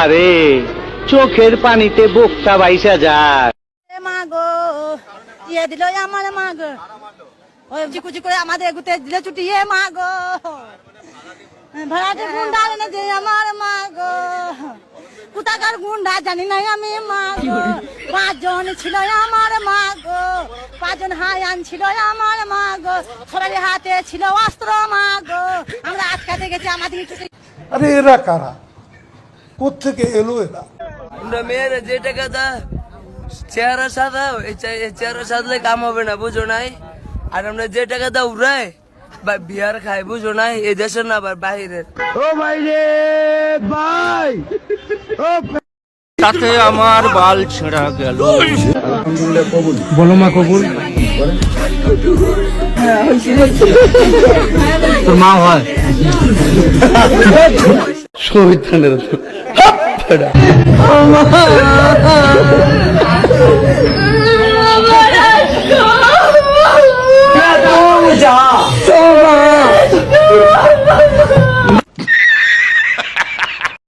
আরে চোখের পানিতে বোকটা বাইসা যায়। এ মা গো ইয়ে দিল আমার মা গো। ওই চিকুচি করে আমাদের এগুতে দিলে ছুটি এ মা গো। ভাড়াটে গুন্ডা এনে দে আমার মা গো। কোথাকার গুন্ডা জানি না আমি মা গো। পাঁচজন ছিল আমার মা গো। পাঁচজন হায়ান ছিল আমার মা গো। সবাই হাতে ছিল অস্ত্র মা গো। আমরা আটকাতে গেছি আমাদের আরে এরা কারা? কোত্থেকে এলো এরা? আমরা মেয়েরা যে টাকাটা চেহারা সাদা এই চেহারা সাদলে কাম হবে না বুঝো নাই? আর আমরা যে টাকাটা উড়াই বা বিহার খাই বুঝো নাই? এই দেশের না আবার বাহিরের ও ভাই রে ভাই! তাতে আমার বাল ছেঁড়া গেল। বলো মা তোর মা হয়। শহীদ খানের 快点妈妈嗯妈妈他走不要打扰我们讲